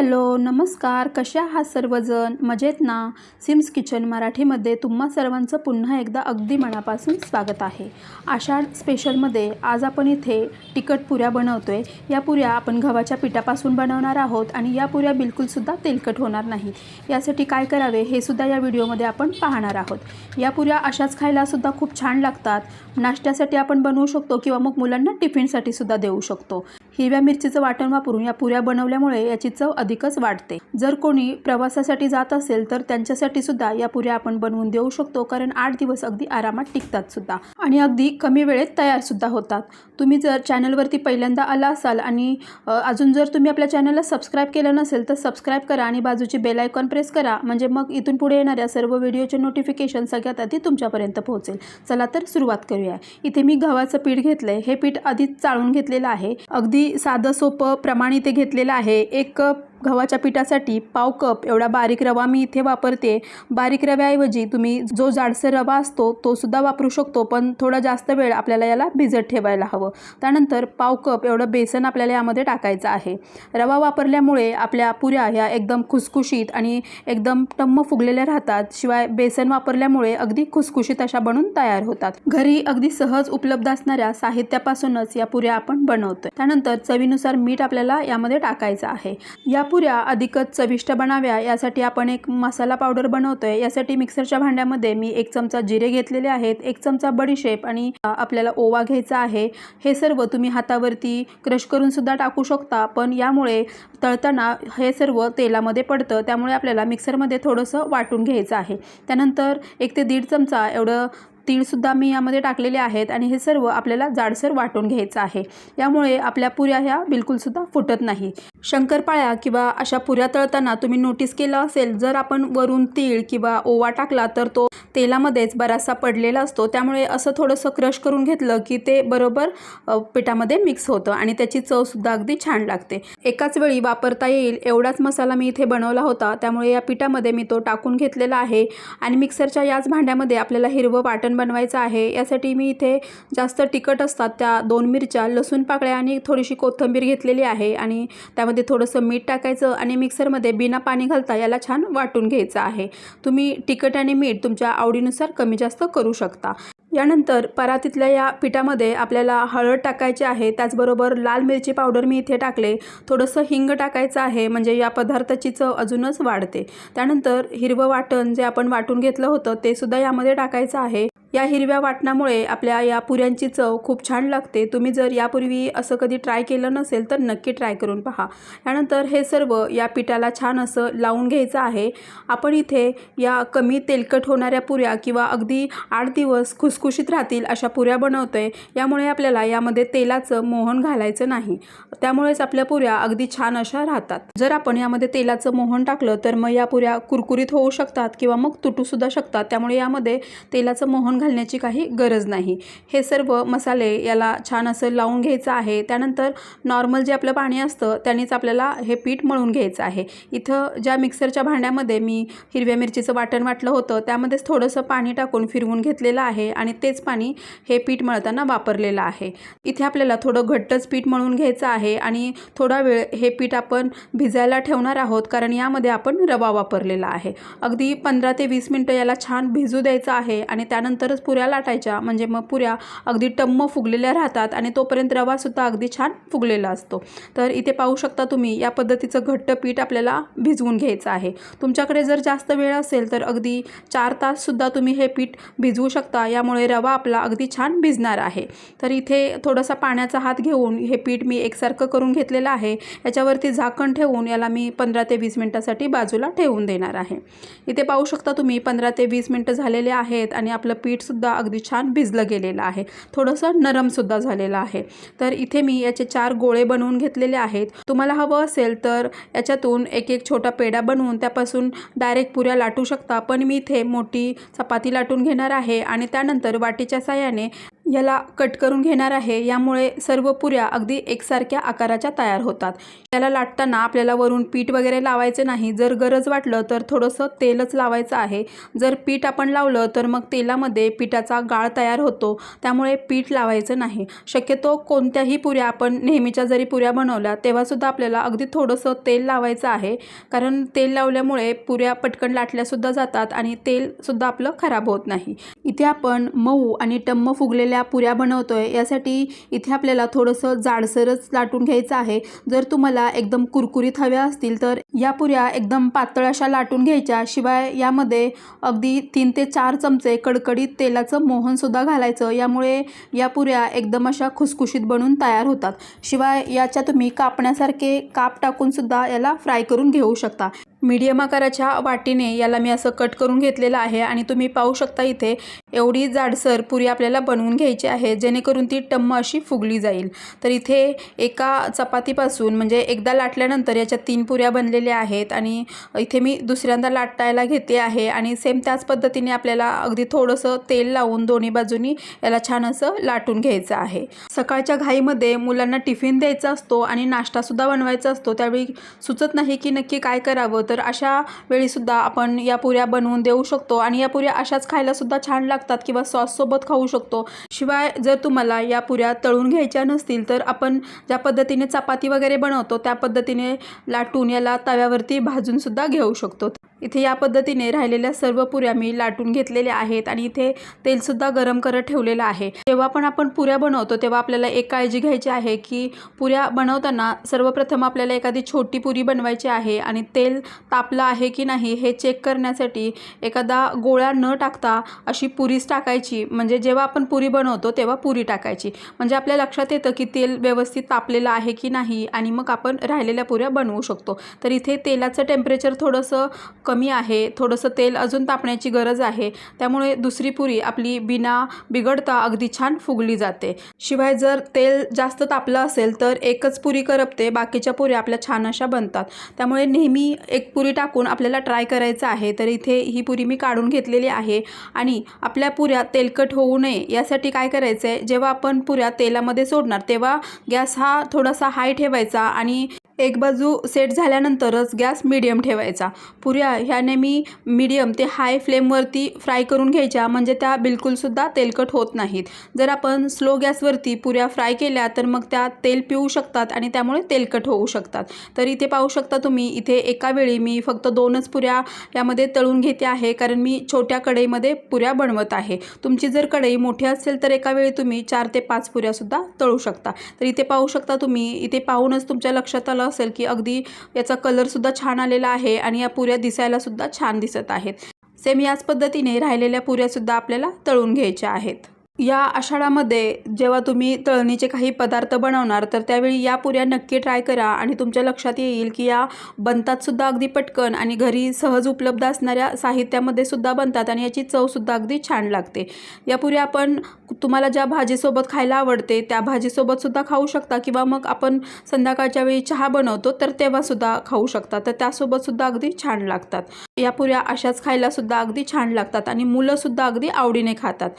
Hello नमस्कार. कशा आहात सर्वजण? मजेत ना? सिम्स किचन मराठीमध्ये तुम्हा सर्वांचं पुन्हा एकदा अगदी मनापासून स्वागत आहे. आषाढ स्पेशलमध्ये आज आपण इथे तिखट पुऱ्या बनवतो आहे या पुऱ्या आपण गव्हाच्या पिठापासून बनवणार आहोत आणि या पुऱ्या बिलकुलसुद्धा तेलकट होणार नाहीत यासाठी काय करावे हे सुद्धा या व्हिडिओमध्ये आपण पाहणार आहोत. या पुऱ्या अशाच खायलासुद्धा खूप छान लागतात. नाश्त्यासाठी आपण बनवू शकतो किंवा मग मुलांना टिफिनसाठी सुद्धा देऊ शकतो. हिरव्या मिरचीचं वाटण वापरून या पुऱ्या बनवल्यामुळे याची चव अधिकच वाढते. जर कोणी प्रवासासाठी जात असेल तर त्यांच्यासाठी सुद्धा या पुऱ्या आपण बनवून देऊ शकतो कारण आठ दिवस अगदी आरामात टिकतात सुद्धा. आणि अगदी कमी वेळेत तयार सुद्धा होतात. तुम्ही जर चॅनलवरती पहिल्यांदा आला असाल आणि अजून जर तुम्ही आपल्या चॅनलला सबस्क्राईब केलं नसेल तर सबस्क्राईब करा आणि बाजूची बेल आयकॉन प्रेस करा. म्हणजे मग इथून पुढे येणाऱ्या सर्व व्हिडिओचे नोटिफिकेशन सगळ्यात आधी तुमच्यापर्यंत पोहोचेल. चला तर सुरुवात करूया. इथे मी गव्हाचं पीठ घेतलं हे पीठ आधीच चाळून घेतलेलं आहे. अगदी साधं सोपं प्रमाण इथे घेतलेलं आहे. एक कप गव्हाच्या पिठासाठी पाव कप एवढा बारीक रवा मी इथे वापरते. बारीक रव्याऐवजी तुम्ही जो जाडसर रवा असतो तो सुद्धा वापरू शकतो पण थोडा जास्त वेळ आपल्याला याला भिजत ठेवायला हवं. त्यानंतर पाव कप एवढं बेसन आपल्याला यामध्ये टाकायचं आहे. रवा वापरल्यामुळे आपल्या पुऱ्या ह्या एकदम खुसखुशीत आणि एकदम टम्म फुगलेल्या राहतात. शिवाय बेसन वापरल्यामुळे अगदी खुसखुशीत अशा बनून तयार होतात. घरी अगदी सहज उपलब्ध असणाऱ्या साहित्यापासूनच या पुऱ्या आपण बनवतोय. त्यानंतर चवीनुसार मीठ आपल्याला यामध्ये टाकायचं आहे. या पुऱ्या अधिकच चविष्ट बनाव्या यासाठी आपण एक मसाला पावडर बनवतो आहे यासाठी मिक्सरच्या भांड्यामध्ये मी एक चमचा जिरे घेतलेले आहेत एक चमचा बडीशेप आणि आपल्याला ओवा घ्यायचा आहे. हे सर्व तुम्ही हातावरती क्रश करूनसुद्धा टाकू शकता पण यामुळे तळताना हे सर्व तेलामध्ये पडतं त्यामुळे आपल्याला मिक्सरमध्ये थोडंसं वाटून घ्यायचं आहे. त्यानंतर एक ते दीड चमचा एवढं तीळसुद्धा मी यामध्ये टाकलेले आहेत आणि हे सर्व आपल्याला जाडसर वाटून घ्यायचं आहे. यामुळे आपल्या पुऱ्या ह्या बिलकुलसुद्धा फुटत नाही. शंकरपाळ्या किंवा अशा पुऱ्या तळताना तुम्ही नोटीस केलं असेल जर आपण वरून तीळ किंवा ओवा टाकला तर तो तेलामध्येच बराचसा पडलेला असतो. त्यामुळे असं थोडंसं क्रश करून घेतलं की ते बरोबर पिठामध्ये मिक्स होतं आणि त्याची चवसुद्धा अगदी छान लागते. एकाच वेळी वापरता येईल एवढाच मसाला मी इथे बनवला होता. त्यामुळे या पिठामध्ये मी तो टाकून घेतलेला आहे आणि मिक्सरच्या याच भांड्यामध्ये आपल्याला हिरवं वाटण बनवायचं आहे. यासाठी मी इथे जास्त तिखट असतात त्या दोन मिरच्या लसूण पाकळ्या आणि थोडीशी कोथिंबीर घेतलेली आहे आणि त्यामध्ये थोडंसं मीठ टाकायचं आणि मिक्सरमध्ये बिना पाणी घालता याला छान वाटून घ्यायचं आहे. तुम्ही तिखट आणि मीठ तुमच्या आवडीनुसार कमी जास्त करू शकता. यानंतर परातीतल्या या पिठामध्ये आपल्याला हळद टाकायची आहे. त्याचबरोबर लाल मिरची पावडर मी इथे टाकले. थोडंसं हिंग टाकायचं आहे म्हणजे या पदार्थाची चव अजूनच वाढते. त्यानंतर हिरवं वाटण जे आपण वाटून घेतलं होतं ते सुद्धा यामध्ये टाकायचं आहे. या हिरव्या वाटणामुळे आपल्या या पुऱ्यांची चव खूप छान लागते. तुम्ही जर यापूर्वी असं कधी ट्राय केलं नसेल तर नक्की ट्राय करून पहा. त्यानंतर हे सर्व या पिठाला छान असं लावून घ्यायचं आहे. आपण इथे या कमी तेलकट होणाऱ्या पुऱ्या किंवा अगदी आठ दिवस खुसखुशीत राहतील अशा पुऱ्या बनवतो आहे यामुळे आपल्याला यामध्ये तेलाचं मोहन घालायचं नाही. त्यामुळेच आपल्या पुऱ्या अगदी छान अशा राहतात. जर आपण यामध्ये तेलाचं मोहन टाकलं तर मग या पुऱ्या कुरकुरीत होऊ शकतात किंवा मग तुटूसुद्धा शकतात. त्यामुळे यामध्ये तेलाचं मोहन घालण्याची काही गरज नाही. हे सर्व मसाले याला छान असं लावून घ्यायचं आहे. त्यानंतर नॉर्मल जे आपलं पाणी असतं त्यानेच आपल्याला हे पीठ मळून घ्यायचं आहे. इथं ज्या मिक्सरच्या भांड्यामध्ये मी हिरव्या मिरचीचं वाटण वाटलं होतं त्यामध्येच थोडंसं पाणी टाकून फिरवून घेतलेलं आहे आणि तेच पाणी हे पीठ मळताना वापरलेलं आहे. इथे आपल्याला थोडं घट्टच पीठ मळून घ्यायचं आहे आणि थोडा वेळ हे पीठ आपण भिजायला ठेवणार आहोत कारण यामध्ये आपण रवा वापरलेला आहे. अगदी पंधरा ते वीस मिनटं याला छान भिजू द्यायचं आहे आणि त्यानंतर त्यानंतरच पुऱ्या लाटायच्या. म्हणजे मग पुऱ्या अगदी टम्म फुगलेल्या राहतात आणि तोपर्यंत रवासुद्धा अगदी छान फुगलेला असतो. तर इथे पाहू शकता तुम्ही या पद्धतीचं घट्ट पीठ आपल्याला भिजवून घ्यायचं आहे. तुमच्याकडे जर जास्त वेळ असेल तर अगदी चार ताससुद्धा तुम्ही हे पीठ भिजवू शकता. यामुळे रवा आपला अगदी छान भिजणार आहे. तर इथे थोडासा पाण्याचा हात घेऊन हे पीठ मी एकसारखं करून घेतलेलं आहे. याच्यावरती झाकण ठेवून याला मी पंधरा ते वीस मिनटासाठी बाजूला ठेवून देणार आहे. इथे पाहू शकता तुम्ही पंधरा ते वीस मिनटं झालेले आहेत आणि आपलं पीठ पीठसुद्धा अगदी छान भिजलं गेलेलं आहे. थोडंसं नरमसुद्धा झालेलं आहे. तर इथे मी याचे चार गोळे बनवून घेतलेले आहेत. तुम्हाला हवं असेल तर याच्यातून एक एक छोटा पेढा बनवून त्यापासून डायरेक्ट पुऱ्या लाटू शकता. पण मी इथे मोठी चपाती लाटून घेणार आहे आणि त्यानंतर वाटीच्या साह्याने याला कट करून घेणार आहे. यामुळे सर्व पुऱ्या अगदी एकसारख्या आकाराच्या तयार होतात. याला लाटताना आपल्याला वरून पीठ वगैरे लावायचे नाही. जर गरज वाटलं तर थोडंसं तेलच लावायचं आहे. जर पीठ आपण लावलं तर मग तेलामध्ये पिठाचा गाळ तयार होतो. त्यामुळे पीठ लावायचं नाही. शक्यतो कोणत्याही पुऱ्या आपण नेहमीच्या जरी पुऱ्या बनवल्या तेव्हासुद्धा आपल्याला अगदी थोडंसं तेल लावायचं आहे. कारण तेल लावल्यामुळे पुऱ्या पटकन लाटल्यासुद्धा जातात आणि तेलसुद्धा आपलं खराब होत नाही. इथे आपण मऊ आणि टम्म फुगलेल्या पुऱ्या बनवतो आहे यासाठी इथे आपल्याला थोडंसं जाडसरच लाटून घ्यायचं आहे. जर तुम्हाला एकदम कुरकुरीत हव्या असतील तर या पुऱ्या एकदम पातळ अशा लाटून घ्यायच्या. शिवाय यामध्ये अगदी तीन ते चार चमचे कडकडीत तेलाचं मोहनसुद्धा घालायचं. यामुळे या पुऱ्या एकदम अशा खुसखुशीत बनून तयार होतात. शिवाय याच्या तुम्ही कापण्यासारखे काप टाकूनसुद्धा याला फ्राय करून घेऊ शकता. मीडियम आकाराच्या वाटीने याला मी असं कट करून घेतलेलं आहे आणि तुम्ही पाहू शकता इथे एवढी जाडसर पुरी आपल्याला बनवून घ्यायची आहे जेणेकरून ती टम्म अशी फुगली जाईल. तर इथे एका चपातीपासून म्हणजे एकदा लाटल्यानंतर याच्या तीन पुऱ्या बनलेल्या आहेत आणि इथे मी दुसऱ्यांदा लाटायला घेते आहे आणि सेम त्याच पद्धतीने आपल्याला अगदी थोडंसं तेल लावून दोन्ही बाजूनी याला छान असं लाटून घ्यायचं आहे. सकाळच्या घाईमध्ये मुलांना टिफिन द्यायचा असतो आणि नाश्तासुद्धा बनवायचा असतो त्यावेळी सुचत नाही की नक्की काय करावं. तर अशा वेळीसुद्धा आपण या पुऱ्या बनवून देऊ शकतो आणि या पुऱ्या अशाच खायलासुद्धा छान लागतात किंवा सॉससोबत खाऊ शकतो. शिवाय जर तुम्हाला या पुऱ्या तळून घ्यायच्या नसतील तर आपण ज्या पद्धतीने चपाती वगैरे बनवतो त्या पद्धतीने लाटून याला तव्यावरती भाजूनसुद्धा घेऊ शकतो. इथे या पद्धतीने राहिलेल्या सर्व पुऱ्या मी लाटून घेतलेल्या आहेत आणि इथे तेलसुद्धा गरम करत ठेवलेलं आहे. जेव्हा पण आपण पुऱ्या बनवतो तेव्हा आपल्याला एक काळजी घ्यायची आहे की पुऱ्या बनवताना सर्वप्रथम आपल्याला एखादी छोटी पुरी बनवायची आहे आणि तेल तापलं आहे की नाही हे चेक करण्यासाठी एखादा गोळा न टाकता अशी पुरीच टाकायची. म्हणजे जेव्हा आपण पुरी बनवतो तेव्हा पुरी टाकायची. म्हणजे आपल्या लक्षात येतं की तेल व्यवस्थित तापलेलं आहे की नाही आणि मग आपण राहिलेल्या पुऱ्या बनवू शकतो. तर इथे तेलाचं टेम्परेचर थोडंसं कमी आहे थोडंसं तेल अजून तापण्याची गरज आहे. त्यामुळे दुसरी पुरी आपली बिना बिघडता अगदी छान फुगली जाते. शिवाय जर तेल जास्त तापलं असेल तर एकच पुरी करपते बाकीच्या पुऱ्या आपल्या छान अशा बनतात. त्यामुळे नेहमी एक पुरी टाकून आपल्याला ट्राय करायचं आहे तर इथे ही पुरी मी काढून घेतलेली आहे. आणि आपल्या पुऱ्या तेलकट होऊ नये यासाठी काय करायचं आहे जेव्हा आपण पुऱ्या तेलामध्ये सोडणार तेव्हा गॅस हा थोडासा हाय ठेवायचा आणि एक बाजू सेट झाल्यानंतरच गॅस मिडियम ठेवायचा. पुऱ्या ह्याने मी मिडियम ते हाय फ्लेमवरती फ्राय करून घ्यायच्या म्हणजे त्या बिलकुलसुद्धा तेलकट होत नाहीत. जर आपण स्लो गॅसवरती पुऱ्या फ्राय केल्या तर मग त्या तेल पिऊ शकतात आणि त्यामुळे तेलकट होऊ शकतात. तर इथे पाहू शकता तुम्ही इथे एका वेळी मी फक्त दोनच पुऱ्या यामध्ये तळून घेते आहे कारण मी छोट्या कढईमध्ये पुऱ्या बनवत आहे. तुमची जर कढई मोठी असेल तर एका वेळी तुम्ही चार ते पाच पुऱ्यासुद्धा तळू शकता. तर इथे पाहू शकता तुम्ही इथे पाहूनच तुमच्या लक्षात आलं असेल की अगदी याचा कलरसुद्धा छान आलेला आहे आणि या पुऱ्या दिसायलासुद्धा छान दिसत आहेत. सेम याच पद्धतीने राहिलेल्या पुऱ्यासुद्धा आपल्याला तळून घ्यायच्या आहेत. या आषाढामध्ये जेव्हा तुम्ही तळणीचे काही पदार्थ बनवणार तर त्यावेळी या पुऱ्या नक्की ट्राय करा आणि तुमच्या लक्षात येईल की या बनतातसुद्धा अगदी पटकन आणि घरी सहज उपलब्ध असणाऱ्या साहित्यामध्ये सुद्धा बनतात आणि याची चवसुद्धा अगदी छान लागते. या पुऱ्या आपण तुम्हाला ज्या भाजीसोबत खायला आवडते त्या भाजीसोबतसुद्धा खाऊ शकता किंवा मग आपण संध्याकाळच्या वेळी चहा बनवतो तर तेव्हासुद्धा खाऊ शकता. तर त्यासोबतसुद्धा अगदी छान लागतात. या पुऱ्या अशाच खायलासुद्धा अगदी छान लागतात आणि मुलंसुद्धा अगदी आवडीने खातात.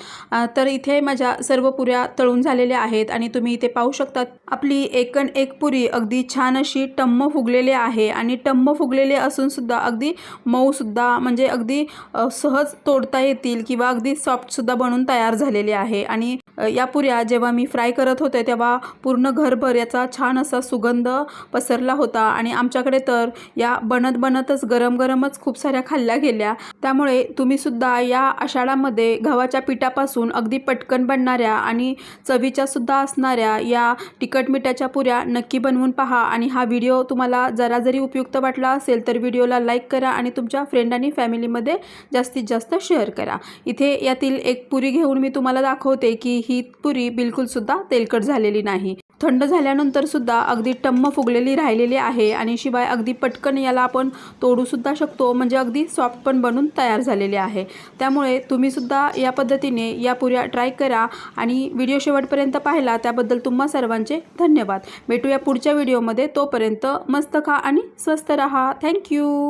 तर इथे माझ्या सर्व पुऱ्या तळून झालेल्या आहेत आणि तुम्ही इथे पाहू शकतात आपली एकण एक पुरी अगदी छान अशी टम्म फुगलेली आहे आणि टम्म फुगलेले असूनसुद्धा अगदी मऊसुद्धा म्हणजे अगदी सहज तोडता येतील किंवा अगदी सॉफ्टसुद्धा बनून तयार झालेले आहे. आणि या पुऱ्या जेव्हा मी फ्राय करत होते तेव्हा पूर्ण घरभर याचा छान असा सुगंध पसरला होता आणि आमच्याकडे तर या बनत बनतच गरम गरमच खूप साऱ्या खाल्ल्या गेल्या. त्यामुळे तुम्हीसुद्धा या आषाढामध्ये गव्हाच्या पिठापासून अगदी पटकन बनणाऱ्या आणि चवीच्या सुद्धा असणाऱ्या या तिखट मिठाच्या पुऱ्या नक्की बनवून पहा. आणि हा व्हिडिओ तुम्हाला जरा जरी उपयुक्त वाटला असेल तर व्हिडिओला लाईक करा आणि तुमच्या फ्रेंड आणि फॅमिलीमध्ये जास्तीत जास्त शेअर करा. इथे यातील एक पुरी घेऊन मी तुम्हाला दाखवते की ही पुरी बिलकुलसुद्धा तेलकट झालेली नाही. थंड झाल्यानंतर सुद्धा अगदी टम्म फुगलेली राहिलेली आहे आणि शिवाय अगदी पटकन याला आपण तोडूसुद्धा शकतो म्हणजे अगदी सॉफ्ट पण बनून तयार झालेले आहे. त्यामुळे तुम्हीसुद्धा या पद्धतीने या पुऱ्या ट्राय करा आणि व्हिडिओ शेवटपर्यंत पाहिला त्याबद्दल तुम्हा सर्वांचे धन्यवाद. भेटूया पुढच्या व्हिडिओमध्ये तोपर्यंत मस्त खा आणि स्वस्त रहा. थँक्यू